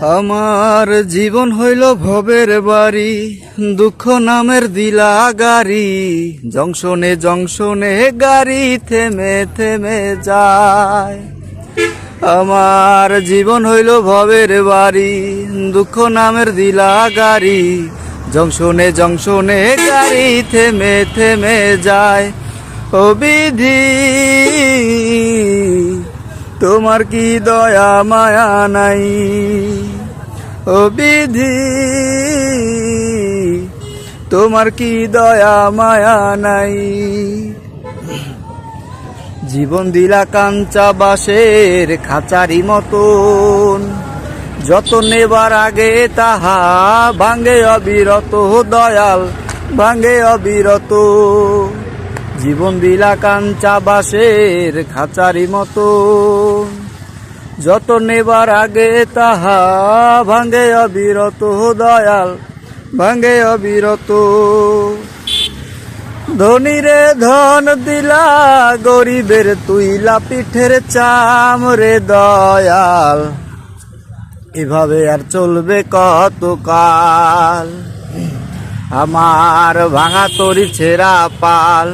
আমার জীবন হইল ভবের বাড়ি, দুঃখ নামের দিলা গাড়ি। জংশনে জংশনে গাড়ি থেমে থেমে যায়। আমার জীবন হইল ভবের বাড়ি, দুঃখ নামের দিলা গাড়ি। জংশনে জংশনে গাড়ি থেমে থেমে যায়। ও বিধি তোমার কি দয়া, মায়া নাই? ও বিধি, তোমার কি দয়া, মায়া নাই? জীবন দিলা কাঞ্চা বাসের খাঁচারি মতন। যত নেবার আগে তাহা ভাঙ্গে অবিরত, দয়াল ভাঙ্গে অবিরত। জীবন দিলা কাঞ্চা বাসের খাঁচারি মতন যত নেবার আগে তাহা ভাঙ্গে অবিরত দয়াল ভাঙ্গে অবিরত। ধনীরে ধন দিলা, গরিবের তুইলা পিঠের চাম রে দয়াল। এভাবে আর চলবে কত কাল আমার ভাঙা তরি ছেঁড়া পাল।